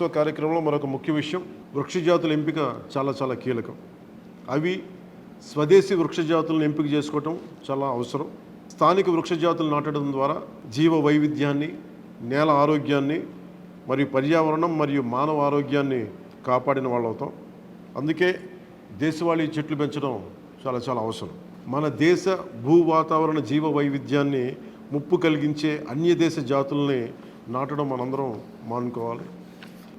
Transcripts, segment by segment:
కార్యక్రమంలో మరొక ముఖ్య విషయం వృక్ష జాతుల ఎంపిక చాలా చాలా కీలకం. అవి స్వదేశీ వృక్షజాతులను ఎంపిక చేసుకోవటం చాలా అవసరం. స్థానిక వృక్ష జాతులు నాటడం ద్వారా జీవ వైవిధ్యాన్ని నేల ఆరోగ్యాన్ని మరియు పర్యావరణం మరియు మానవ ఆరోగ్యాన్ని కాపాడిన వాళ్ళు అవుతాం అందుకే దేశవాళీ చెట్లు పెంచడం చాలా చాలా అవసరం. మన దేశ భూ వాతావరణ జీవ వైవిధ్యాన్ని ముప్పు కలిగించే అన్య దేశ జాతుల్ని నాటడం మనందరం మానుకోవాలి.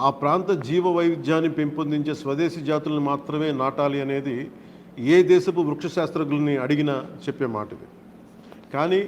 ఆ ప్రాంత జీవ వైవిధ్యాన్ని పెంపొందించే స్వదేశీ జాతులను మాత్రమే నాటాలి అనేది ఏ దేశపు వృక్షశాస్త్రజ్ఞుల్ని అడిగినా చెప్పే మాట ఇది కానీ